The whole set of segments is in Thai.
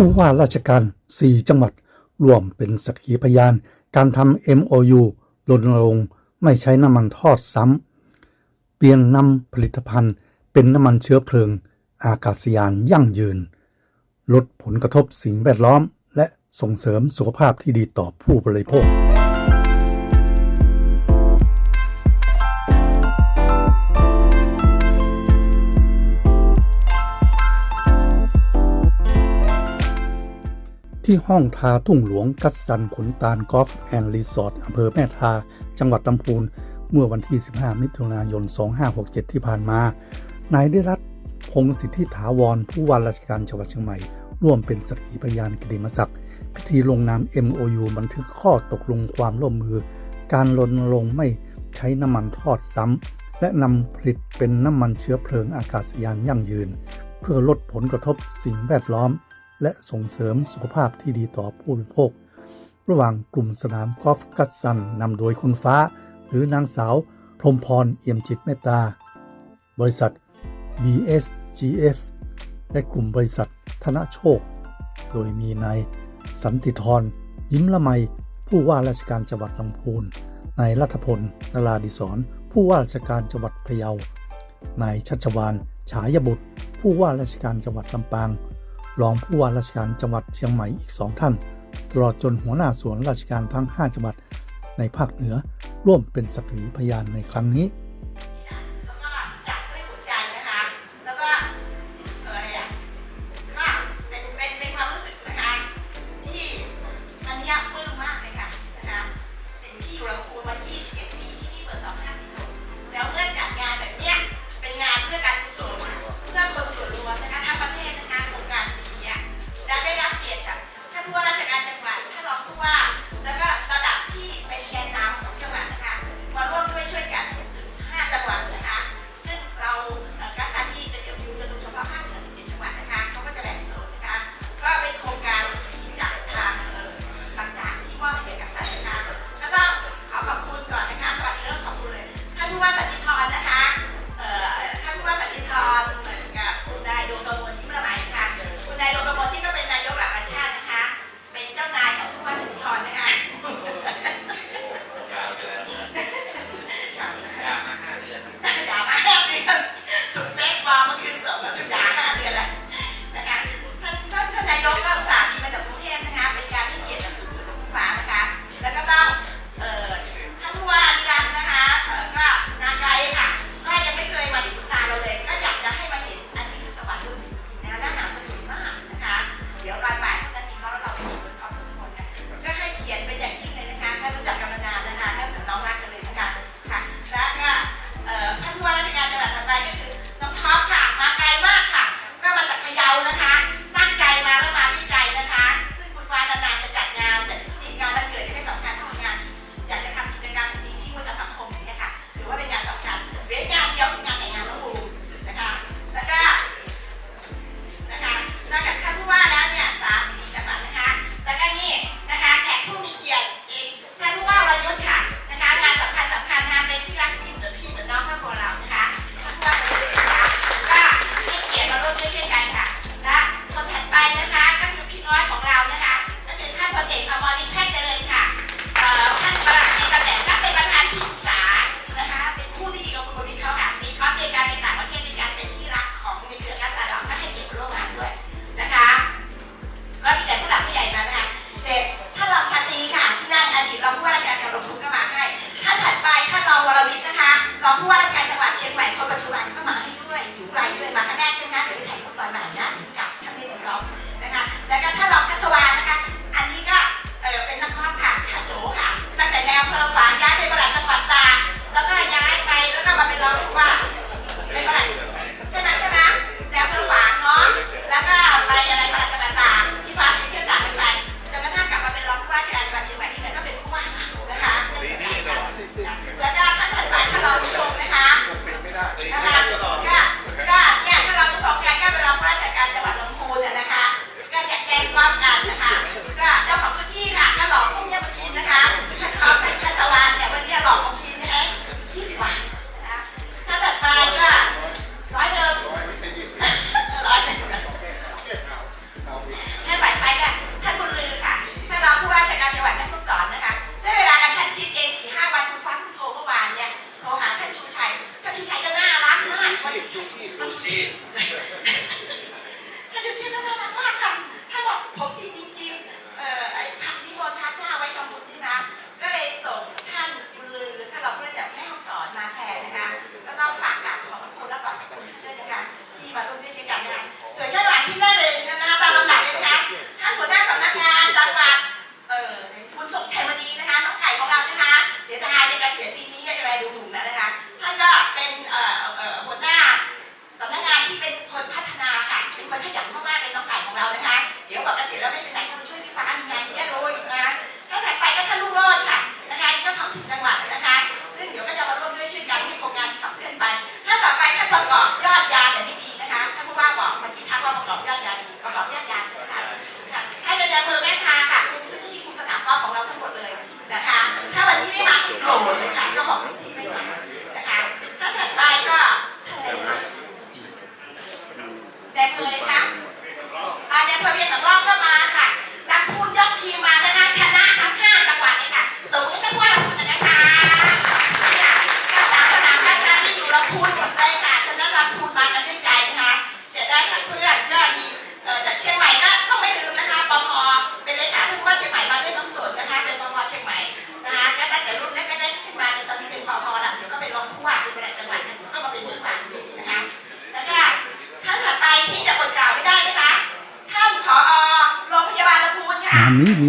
ผู้ว่าราชการ 4 จังหวัดร่วมเป็นสักขีพยาน การทำ MOU รณรงค์ไม่ใช้น้ำมันทอดซ้ำ เปลี่ยนนำผลิตภัณฑ์ เป็นน้ำมันเชื้อเพลิง อากาศยานยั่งยืน ลดผลกระทบสิ่งแวดล้อม และส่งเสริมสุขภาพที่ดีต่อผู้บริโภค ที่ห้องทาทุ่งหลวงกัสซันขนตาลกอล์ฟแอนด์รีสอร์ทอำเภอแม่ทา จังหวัดลำพูน เมื่อวันที่ 15 มิถุนายน 2567 ที่ผ่านมา นายได้รัตน์พงศิทธิถาวร ผู้ว่าราชการจังหวัดเชียงใหม่ ร่วมเป็นสักขีพยานกิติมศักดิ์พิธีลงนาม MOU บันทึกข้อตกลงความร่วมมือ การรณรงค์ไม่ใช้น้ำมันทอดซ้ำ และนำผลิตเป็นน้ำมันเชื้อเพลิงอากาศยานยั่งยืน เพื่อลดผลกระทบสิ่งแวดล้อม และส่งเสริมสุขภาพที่ดีต่อผู้บริโภค ระหว่างกลุ่มสนามกอล์ฟกัสซันนำโดยคุณฟ้า หรือนางสาวพรมพรเอี่ยมจิตเมตตา บริษัท BSGF และกลุ่มบริษัทธนโชค โดยมีนายสันติธรยิ้มละไม ผู้ว่าราชการจังหวัดลำพูนนายรัฐพลนราดิศรผู้ว่าราชการจังหวัดพะเยานายชัชวานฉายบุตร ผู้ว่าราชการจังหวัดลำปาง รองผู้ว่าราชการจังหวัดเชียงใหม่อีกสองท่าน ตลอดจนหัวหน้าส่วนราชการทั้ง 5 จังหวัดในภาคเหนือร่วมเป็นสักขีพยานในครั้งนี้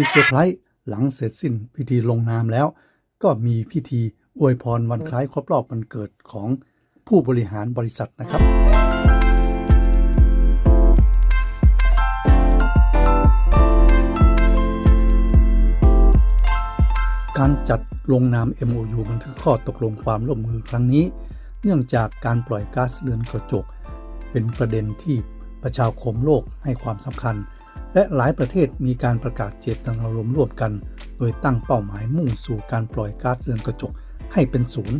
มีเซอร์ไพรส์หลังเสร็จสิ้นพิธีลงนามแล้ว ก็มีพิธีอวยพรวันคล้ายครบรอบวันเกิดของผู้บริหารบริษัทนะครับ การจัดลงนาม MOU บันทึกข้อตกลงความร่วมมือครั้งนี้ เนื่องจากการปล่อยก๊าซเรือนกระจก เป็นประเด็นที่ประชาคมโลกให้ความสำคัญ และหลายประเทศมีการประกาศเจตนารมณ์ร่วมกัน โดยตั้งเป้าหมายมุ่งสู่การปล่อยก๊าซเรือนกระจกให้เป็นศูนย์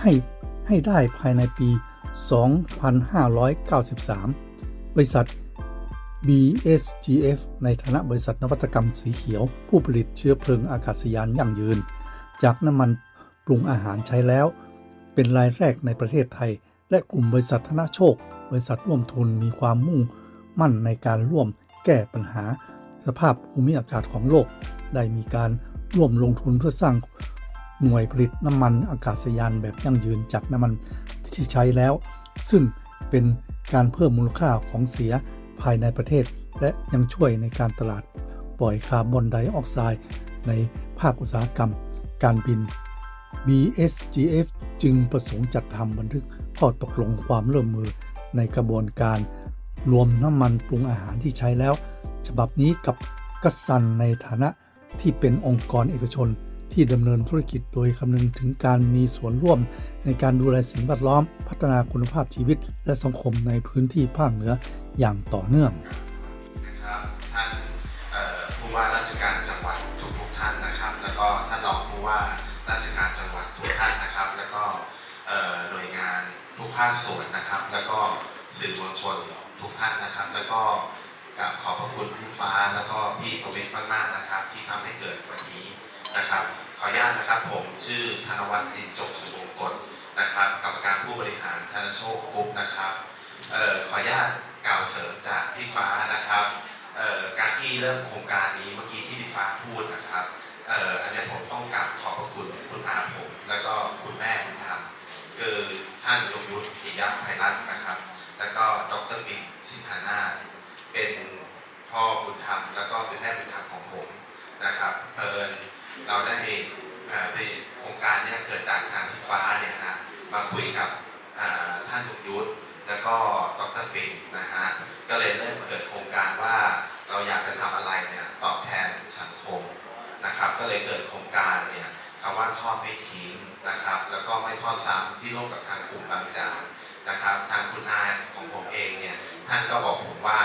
ให้ให้ได้ภายในปี 2593 บริษัท BSGF ในฐานะบริษัทนวัตกรรมสีเขียว ผู้ผลิตเชื้อเพลิงอากาศยานยั่งยืน จากน้ำมันปรุงอาหารใช้แล้ว เป็นรายแรกในประเทศไทย และกลุ่มบริษัทธนโชค บริษัทร่วมทุนมีความมุ่งมั่นในการร่วม แก้ปัญหา สภาพภูมิอากาศของโลก ได้มีการร่วมลงทุนเพื่อสร้างหน่วยผลิตน้ำมันอากาศยานแบบยั่งยืนจากน้ำมันที่ใช้แล้ว ซึ่งเป็นการเพิ่มมูลค่าของเสียภายในประเทศ และยังช่วยในการตลาดปล่อยคาร์บอนไดออกไซด์ในภาคอุตสาหกรรม การบิน BSGF จึงประสงค์จัดทำบันทึกข้อตกลงความร่วมมือในกระบวนการ รวมน้ำมันปรุงอาหารที่ใช้แล้ว ฉบับนี้กับกัสซันในฐานะที่เป็นองค์กรเอกชนที่ดำเนินธุรกิจโดยคำนึงถึงการมีส่วนร่วม ในการดูแลสิ่งแวดล้อม พัฒนาคุณภาพชีวิต และสังคมในพื้นที่ภาคเหนืออย่างต่อเนื่องนะครับท่านผู้ว่าราชการจังหวัดทุกทุกท่านนะครับ แล้วก็ท่านรองผู้ว่าราชการจังหวัดทุกท่านนะครับ แล้วก็หน่วยงานทุกภาคส่วนนะครับ แล้วก็ สื่อมวลชนทุกท่านนะครับ แล้วก็กราบขอบพระคุณพี่ฟ้าแล้วก็พี่ประวิตรมากๆนะครับ ที่ทำให้เกิดวันนี้นะครับ ขออนุญาตนะครับผมชื่อธนวัฒน์ลินจบสุวงกฎนะครับกรรมการผู้บริหารธนโชคกรุ๊ปนะครับออขออนุญาตกล่าวเสริมจากพี่ฟ้านะครับออการที่เริ่มโครงการนี้เมื่อกี้ที่พี่ฟ้าพูดนะครับอ,อ,อันนี้ผมต้องกราบขอบพระคุณคุณอาผม แล้วก็คุณแม่คุณธรรมคือท่านยงยุทธปิยะไพรัตน์นะครับ แล้วก็ดรปิงสิงหานาเป็นพ่อบุญธรรม แล้วก็เป็นแม่บุญธรรมของผมนะครับเอิญเราได้เอ่อในโครงการเนี้เกิดจากทางพี่ฟ้าเนี่ยฮะมาคุยกับท่านยงยุทธแล้วก็ดรปิงนะฮะก็เลยเริ่มเกิดโครงการว่าเราอยากจะทำอะไรเนี่ยตอบแทนสังคมนะครับ ก็เลยเกิดโครงการเนี่ยคำว่าทอดไม่ทิ้งนะครับ แล้วก็ไม่ทอดซ้ำที่ร่วมกับทางกลุ่มบางจาก นะครับทางคุณอาของผมเองเนี่ยท่านก็บอกผมว่า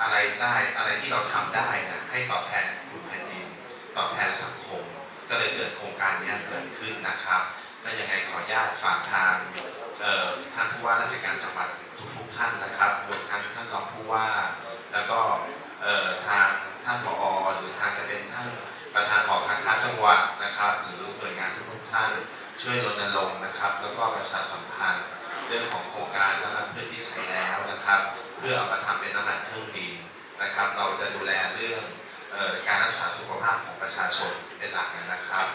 อะไรได้อะไรที่เราทำได้นี่ยให้ตอบแทนคุณแผ่นดินตอบแทนสังคม ก็เลยเกิดโครงการนี้เกิดขึ้นนะครับ ก็ยังไงขออนุญาตฝากทางท่านผู้ว่าราชการจังหวัดทุกๆท่านนะครับรวมทั้งท่านรองผู้ว่า แล้วก็ทางท่านผอหรือทางจะเป็นท่านประธานหอการค้าจังหวัดนะครับ หรือหน่วยงานทุกๆท่านช่วยรณรงค์นะครับ เราจะดูแลเรื่องออการรักษาสุขภาพของประชาชนเป็นหลักนะครับ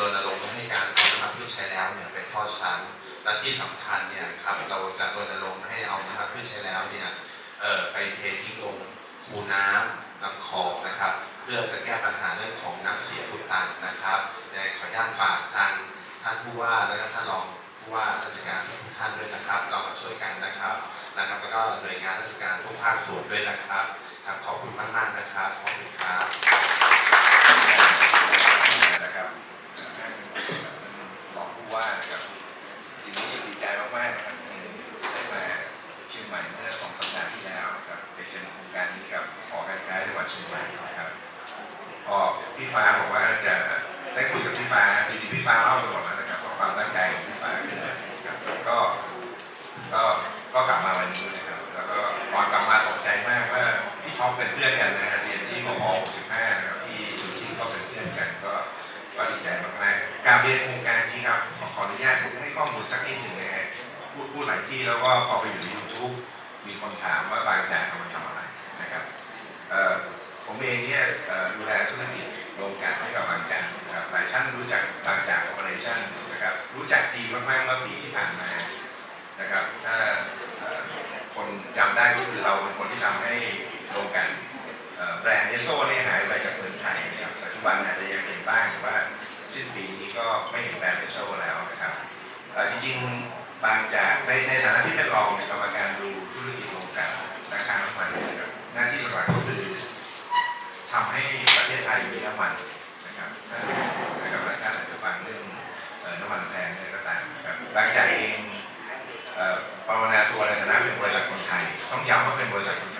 รณรงค์ให้การเอาน้ำมันพืชใช้แล้วเนี่ยไปทอดซ้ำและที่สำคัญเนี่ยครับเราจะรณรงค์ให้เอาน้ำมันพืชใช้แล้วเนี่ยไปเททิ้งลงคูน้ำลำคลองนะครับ เพื่อจะแก้ปัญหาเรื่องของน้ำเสียอุดตันนะครับขออนุญาตฝากทางท่านผู้ว่าและก็ท่านรองผู้ว่าราชการทุกท่านด้วยนะครับ เรามาช่วยกันนะครับนะครับแล้วก็หน่วยงานราชการทุกภาคส่วนด้วยนะครับ ครับขอบคุณมากๆนะครับขอบคุณครับนะครับท่านรองผู้ว่านะครับจริงรู้สึกดีใจมากๆนะครับที่ได้มาเชียงใหม่เมื่อสองสัปดาห์ที่แล้วครับไปเซ็นโครงการนี้กับหอการค้าจังหวัดเชียงใหม่นะครับพอพี่ฟ้าบอกว่าจะได้คุยกับพี่ฟ้าจริงๆพี่ฟ้าเล่าไปหมดแล้วนะครับว่าความตั้งใจของพี่ฟ้าคืออะไรครับก็ก็ก็กลับมา พื่อนกันนะฮะเรียนที่มม65นะครับพี่ชูชีพก็เป็นเพื่อนกันก็ก็ดีใจมากๆการเรียนโครงการนี้ครับขอขออนุญาตให้ข้อมูลสักนิดหนึ่งนะฮะพูดพูดหลายที่แล้วก็พอไปอยู่ใน YouTube มีคนถามว่าบางจากเอาทำอะไรนะครับเอ่อผมเองเนี่ยดูแลธุรกิจโรงกลั่นให้กับบางจากนะครับหลายท่านรู้จักบางจากโอเปอเรชั่นนะครับรู้จักดีมากๆเมื่อปีที่ผ่านมานะครับถ้าคนจำได้ก็คือเราเป็นคนที่ทำให้โรงกลั่น เอ่อ แบรนด์เอสโซเนี่ยหายไปจากเมืองไทยนะครับปัจจุบันอาจจะยังเห็นบ้างแต่ว่าสิ้นปีนี้ก็ไม่เห็นแบรนด์เอสโซแล้วนะครับเอ่จริงๆบางจากในในฐานะที่เป็นรองในกรรมการดูธุรกิจโรงกลั่นราคาน้ำมันนะครับหน้าที่หลักก็คือทำให้ประเทศไทยมีน้ำมันนะครับถ้านะครับหลายท่านอาจจะฟังเรื่องน้ำมันแพงอะไรก็ตามนะครับบางจากเองเอ่อภาวนาตัวในฐานะเป็นบริษัทคนไทย ต้องย้ำว่าเป็นบริษัทคนไทย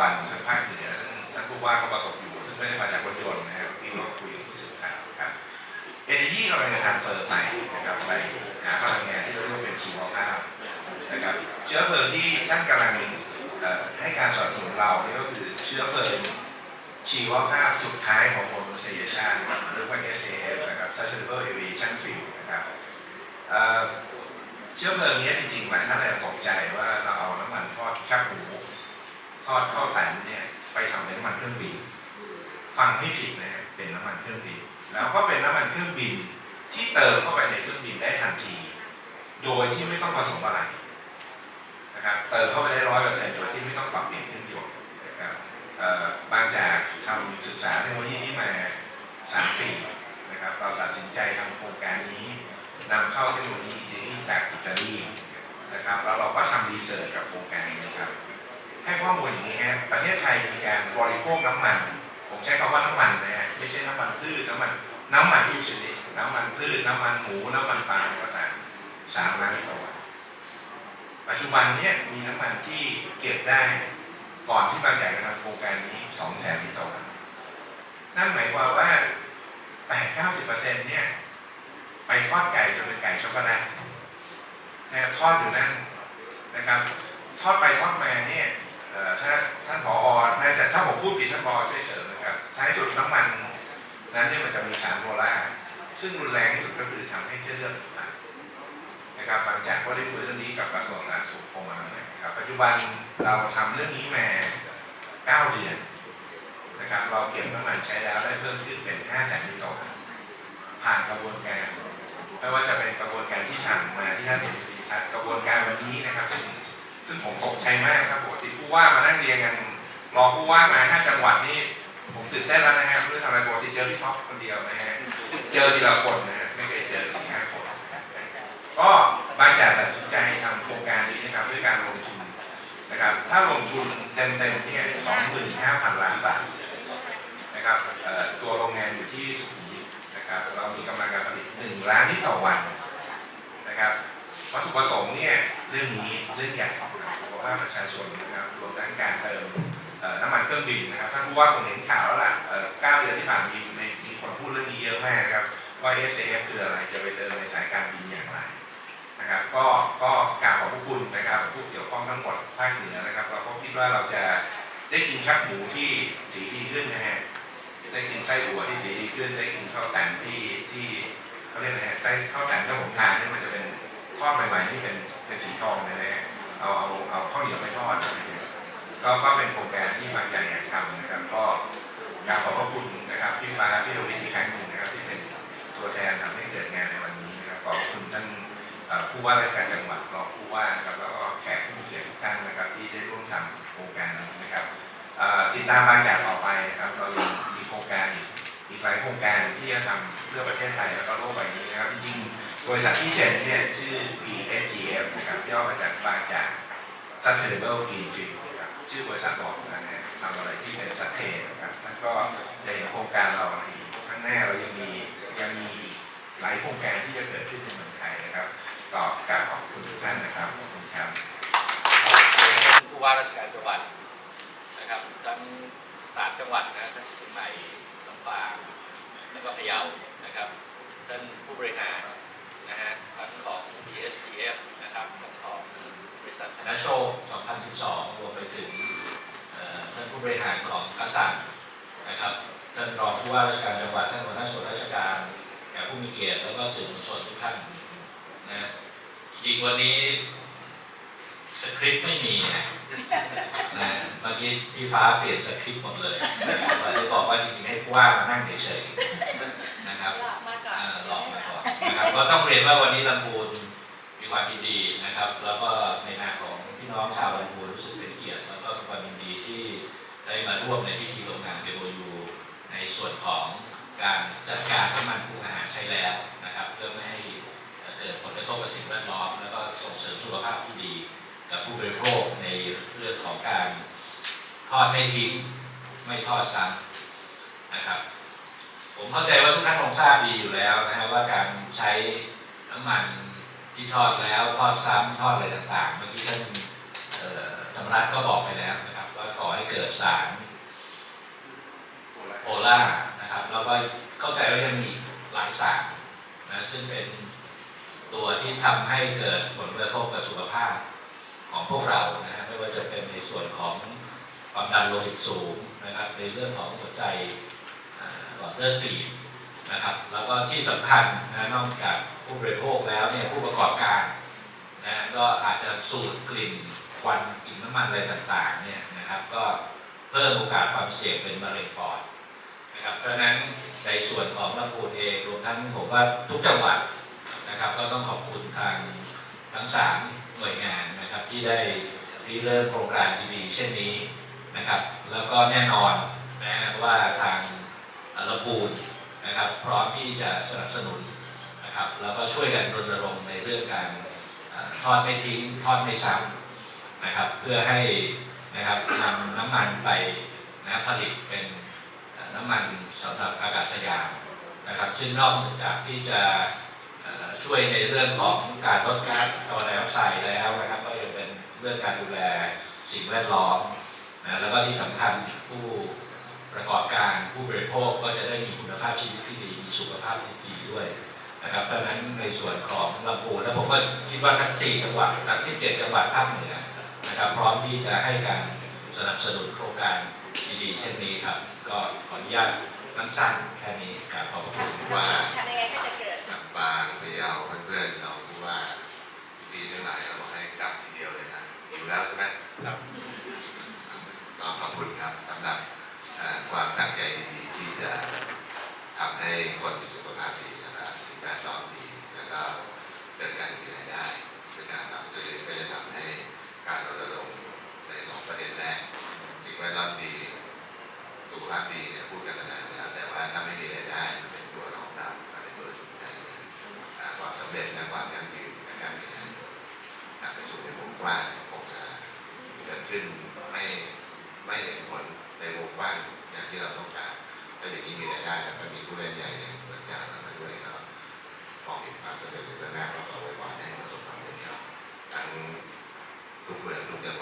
วันทางภาคเหนือท่านท่านผู้ว่าก็ประสบอยู่ ซึ่งไม่ได้มาจากรถยนต์นะครับพี่เราคุยกับผู้สื่อข่าวครับ energy กำลังจะ transfer ไปนะครับไปหาพลังงานที่เราเรียกว่าเป็นชีวภาพนะครับเชื้อเพลิงที่ท่านกำลังเอ่อให้การสนับสนุนเราเนี่ยก็คือเชื้อเพลิงชีวภาพสุดท้ายของมนุษยชาตินะครับเรียกว่า SAF นะครับ Sustainable Aviation Fuel นะครับเอ่อเชื้อเพลิงเนี้ยจริงๆหลายท่านอาจจะตกใจว่าเราเอาน้ำมันทอดแคบหมูท อดข้าวตันเนี่ยไปทำเป็นน้ำมันเครื่องบิน ฟังไม่ผิดนะเป็นน้ำมันเครื่องบิน แล้วก็เป็นน้ำมันเครื่องบิน ที่เติมเข้าไปในเครื่องบินได้ทันที โดยที่ไม่ต้องผสมอะไรนะครับเติมเข้าไปได้ร้อยเปอร์เซ็นต์โดยที่ไม่ต้องปรับเปลี่ยนเครื่องยนต์นะครับบางจากทำศึกษาเทคโนโลยีนี้มาสามปีนะครับเราตัดสินใจทำโครงการนี้นำเข้าเทคโนโลยีนี้จากอิตาลีนะครับแล้วเราก็ทำรีเสิร์ชกับโครงการนี้นะครับ ให้ข้อมูลอย่างนี้ฮะประเทศไทยมีการบริโภคน้ำมัน ผมใช้คำว่าน้ำมันนะฮะไม่ใช่น้ำมันพืชน้ำมันน้ำมันทุกชนิดน้ำมันพืชน้ำมันหมูน้ำมันปลาอะไรก็ตามสามล้านลิตรต่อวันปัจจุบันเนี่ยมีน้ำมันที่เก็บได้ก่อนที่บางจากจะทำโครงการนี้สองแสนลิตรต่อวันนั่นหมายความว่าแปดเก้าสิบเปอร์เซ็นต์เนี่ยไปทอดไก่จนเป็นไก่ช็อกโกแลตนะทอดอยู่นั่นนะครับ ทอดไปทอดมาเนี่ยเอ่อถ้าท่านผอ น่ถ้าผมพูดผิดท่านผอช่วยเสริมนะครับ ท้ายสุดน้ำมันนั้นเนี่ยมันจะมีสารโพล่าซึ่งรุนแรงที่สุดก็คือทำให้เส้นเลือดอุดตันนะครับบางจากก็ได้คุยเรื่องนี้กับกระทรวงสาธารณสุขคงมาหน่อยนะครับ ปัจจุบันเราทำเรื่องนี้มา 9 เดือนนะครับ เราเก็บน้ำมันใช้แล้วได้เพิ่มขึ้นเป็น 5 แสนลิตรต่อวันผ่านกระบวนการไม่ว่าจะเป็นกระบวนการที่ทำมาที่ท่านเห็นวิธีทัศน์กระบวนการวันนี้นะครับ ซึ่งซึ่งผมตกใจมากครับปกติผู้ว่ามานั่งเรียงกัน รอผู้ว่ามาห้าจังหวัดนี่ผมตื่นเต้นแล้วนะฮะเรื่องทำอะไรปกติเจอพี่ท็อปคนเดียวนะฮะเจอทีละคนนะฮะไม่เคยเจอสี่ห้าคนก็บางจากตัดสินใจทำโครงการนี้นะครับด้วยการลงทุนนะครับถ้าลงทุนเต็มๆเนี่ยสองหมื่นห้าพันล้านบาทนะครับเอ่อตัวโรงงานอยู่ที่สุขุมวิทนะครับเรามีกำลังการผลิตหนึ่งล้านลิตรต่อวันนะครับวัตถุประสงค์เนี่ยเรื่องนี้เรื่องใหญ่ของสุขภาพประชาชนนะครับรวมทั้งการเติมเอ่อ น้ำมันเครื่องบินนะครับท่านผู้ว่าคงเห็นข่าวแล้วล่ะเก้าเดือนที่ผ่านมีมีมีคนพูดเรื่องนี้เยอะมากครับว่า SAF คืออะไรจะไปเติมในสายการบินอย่างไรนะครับก็ก็กราบขอบพระคุณนะครับผู้เกี่ยวข้องทั้งหมดภาคเหนือนะครับ เราก็คิดว่าเราจะได้กินชักหมูที่สีดีขึ้นนะฮะได้กินไส้อั่วที่สีดีขึ้น ได้กินข้าวแต่นที่ที่เขาเรียกอะไรได้ข้าวแต่นที่ผมทานเนี่ยมันจะเป็นทอดใหม่ๆที่เป็นเป็นสีทองเลยนะเอาเอาเอาข้าวเหนียวไปทอดนะ ก็ก็เป็นโครงการที่บางใหญ่อยากทำนะครับ ก็กราบขอบพระคุณนะครับพี่ฟ้าพี่โรบินอีกครั้งหนึ่งนะครับ ที่เป็นตัวแทนทำให้เกิดงานในวันนี้นะครับขอบคุณท่านผู้ว่าราชการจังหวัดรองผู้ว่านะครับแล้วก็แขกผู้มีเกียรติทุกท่านนะครับ ที่ได้ร่วมทำโครงการนี้นะครับติดตามมาจากต่อไปนะครับเรายังมีโครงการอีกอีกหลายโครงการที่จะทำเพื่อประเทศไทยแล้วก็โลกใบนี้นะครับจริงบริษัทที่เซ็นเนี่ยชื่อ BSGF นะครับย่อมาจากบางจาก Sustainable Green ชื่อบริษัทบอกนะฮะทำอะไรที่เป็นสัตเทนนะครับท่านก็จะเห็นโครงการเราในข้างหน้าเรายังมียังมีหลายโครงการที่จะเกิดขึ้นในเมืองไทยนะครับก็กาบขอบคุณทุกท่านนะครับขอบคุณครับผู้ว่าราชการจังหวัดนะครับทั้งศาสามจังหวัดนะทั้งเชียงใหม่ลำปางแล้วก็พะเยานะครับท่านผู้บริหารนะฮะทั้งของ BSPF นะครับทั้งของ บริษัทธนาโชค2012 รวมไปถึงเอ่อท่านผู้บริหารของกัสสันนะครับท่านรองผู้ว่าราชการจังหวัดท่านหัวหน้าส่วนราชการแขกผู้มีเกียรติแล้วก็สื่อมวลชนทุกท่านนะจริงวันนี้สคริปต์ไม่มีนะนะเมื่อกี้พี่ฟ้าเปลี่ยนสคริปต์หมดเลยนะครับเราจะบอกว่าจริงๆให้ผู้ว่ามานั่งเฉยๆนะครับเอ่อหลอกมาก่อนนะครับก็ต้องเรียนว่าวันนี้ลำพูนมี ความยินดีนะครับ แล้วก็ในนามของพี่น้องชาวลำพูนรู้สึกเป็นเกียรติ แล้วก็มีความยินดีที่ได้มาร่วมในพิธีลงนามเ o u ในส่วนของการจัดการน้ำมันปรุงอาหารใช้แล้วนะครับ เพื่อไม่ให้เกิดผลกระทบกับสิ่งแวดล้อม แล้วก็ส่งเสริมสุขภาพที่ดี กับผู้บริโภคในเรื่องของการทอดไม่ทิ้งไม่ทอดซ้ำนะครับ ผมเข้าใจว่าทุกท่านคงทราบดีอยู่แล้วนะฮะว่าการใช้น้ำมัน ที่ทอดแล้วทอดซ้ำทอดอะไรต่างๆ เมื่อกี้ท่านธรรมรัตน์ก็บอกไปแล้วนะครับ ว่าก่อให้เกิดสารโพล่านะครับแล้วก็เข้าใจว่ายังมีหลายสารนะซึ่งเป็นตัวที่ทำให้เกิดผลกระทบกับสุขภาพของพวกเรานะฮะไม่ว่าจะเป็นในส่วนของความดันโลหิตสูงนะครับ ในเรื่องของหัวใจหลอดเลือดตีบนะครับ แล้วก็ที่สำคัญนะนอกจากผู้บริโภคแล้วเนี่ยผู้ประกอบการนะก็อาจจะสูดกลิ่นควันกลิ่นน้ำมันอะไรต่างๆเนี่ยนะครับก็เพิ่มโอกาสความเสี่ยงเป็นมะเร็งปอดนะครับเพราะฉะนั้นในส่วนของลำพูนเองรวมทั้งผมว่าทุกจังหวัดนะครับก็ต้องขอบคุณทางทั้งสามหน่วยงานนะครับที่ได้ริเริ่มโครงการดีๆเช่นนี้นะครับ แล้วก็แน่นอนนะว่าทางลำพูนนะครับพร้อมที่จะสนับสนุน นะครับแล้วก็ช่วยกันรณรงค์ในเรื่องการทอดไม่ทิ้งทอดไม่ซ้ำนะครับเพื่อให้นะครับนำน้ำมันไปนะผลิตเป็นน้ำมันสำหรับอากาศยานนะครับซึ่งนอกจากที่จะช่วยในเรื่องของการลดก๊าซคาร์บอนไดออกไซด์แล้วนะครับก็ยังเป็นเรื่องการดูแลสิ่งแวดล้อมนะแล้วก็ที่สำคัญผู้ประกอบการผู้บริโภคก็จะได้มีคุณภาพชีวิตที่ดี มีสุขภาพที่ดีด้วย นะครับเพราะฉะนั้นในส่วนของลำพูนแล้วผมก็คิดว่าทั้ง4จังหวัดทั้ง17 จังหวัดภาคเหนือนะครับ พร้อมที่จะให้การสนับสนุนโครงการดีๆเช่นนี้ครับ ก็ขออนุญาตสั้นๆแค่นี้ครับขอบคุณว่าทำยังไงก็จะเกิดกับบางพะเยาเพื่อนๆเราพูดว่าปีทั้งหลายเราบอกให้กลับทีเดียวเลยนะอยู่แล้วใช่ไหมครับก็ขอบคุณครับสำหรับเอ่อความตั้งใจดีๆที่จะทำให้คน ขึ้นไม่ไม่เห็นผลในวงกว้างอย่างที่เราต้องการถ้าอย่างนี้มีรายได้แล้วก็มีผู้เล่นใหญ่อย่างเหมือนกันทำมาด้วยครับมองเห็นความสำเร็จในเรื่องแรกเราก็ไว้วางให้ประสบความสำเร็จครับทั้งทุกเมืองทุกจังหวัด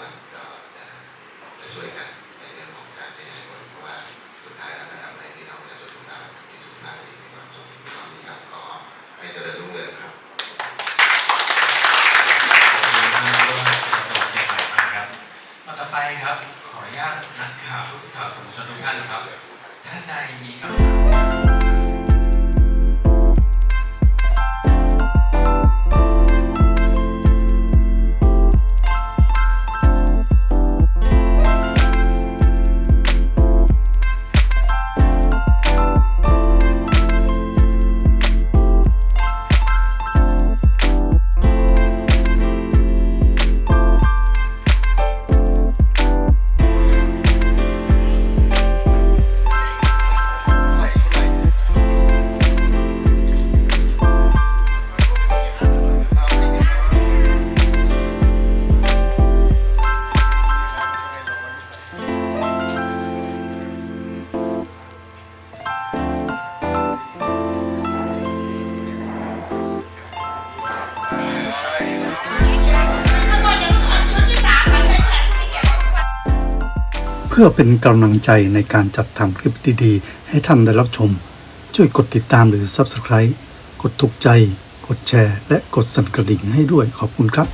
พื่อเป็นกำลังใจในการจัดทำคลิปดีๆ ให้ท่านได้รับชม ช่วยกดติดตามหรือ Subscribe กดถูกใจ กดแชร์ และกดสั่นกระดิ่งให้ด้วยขอบคุณครับ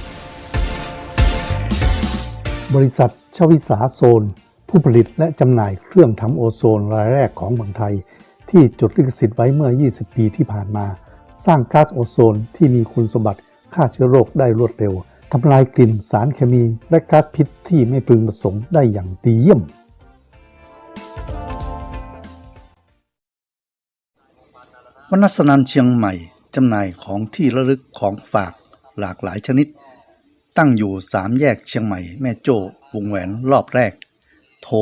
บริษัทชวิสาโซน ผู้ผลิตและจำหน่ายเครื่องทำโอโซนรายแรกของเมืองไทย ที่จดลิขสิทธิ์ไว้เมื่อ 20 ปีที่ผ่านมา สร้างก๊าซโอโซนที่มีคุณสมบัติฆ่าเชื้อโรคได้รวดเร็ว ทำลายกลิ่นสารเคมีและก๊าซพิษที่ไม่พึงประสงค์ได้อย่างดีเยี่ยม วนัสนันเชียงใหม่จำหน่ายของที่ระลึกของฝากหลากหลายชนิด ตั้งอยู่สามแยกเชียงใหม่แม่โจ้วงแหวนรอบแรก โทร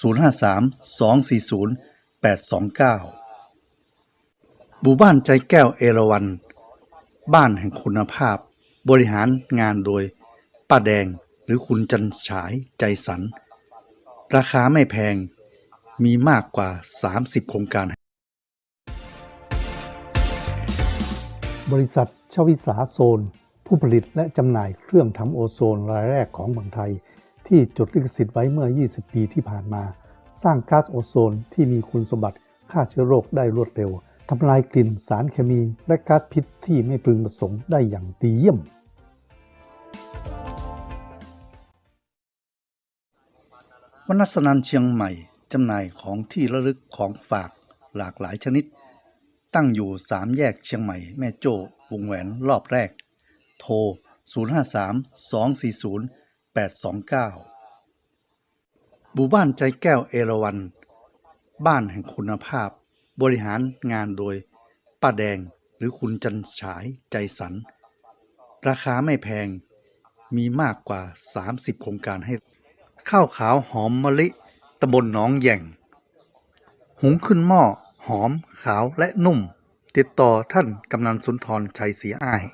053 240 829หมู่บ้านใจแก้วเอราวัน บ้านแห่งคุณภาพ บริหารงานโดยป้าแดงหรือคุณจันฉายใจสัน ราคาไม่แพงมีมากกว่า 30 โครงการ บริษัทชวิสาโซน ผู้ผลิตและจำหน่ายเครื่องทำโอโซนรายแรกของเมืองไทย ที่จดลิขสิทธิ์ไว้เมื่อ 20 ปีที่ผ่านมา สร้างก๊าซโอโซนที่มีคุณสมบัติฆ่าเชื้อโรคได้รวดเร็ว ทำลายกลิ่นสารเคมีและก๊าซพิษที่ไม่พึงประสงค์ได้อย่างดีเยี่ยม วนัสนันเชียงใหม่จำหน่ายของที่ระลึกของฝากหลากหลายชนิด ตั้งอยู่สามแยกเชียงใหม่แม่โจ้วงแหวนรอบแรก โทร 053 240 829หมู่บ้านใจแก้วเอราวัน บ้านแห่งคุณภาพ บริหารงานโดยป้าแดงหรือคุณจันฉายใจสัน ราคาไม่แพงมีมากกว่า 30 โครงการให้ ข้าวขาวหอมมะลิตำบลหนองแย่ง หุงขึ้นหม้อหอมขาวและนุ่ม ติดต่อท่านกำนันสุนทรชัยเสียอ้าย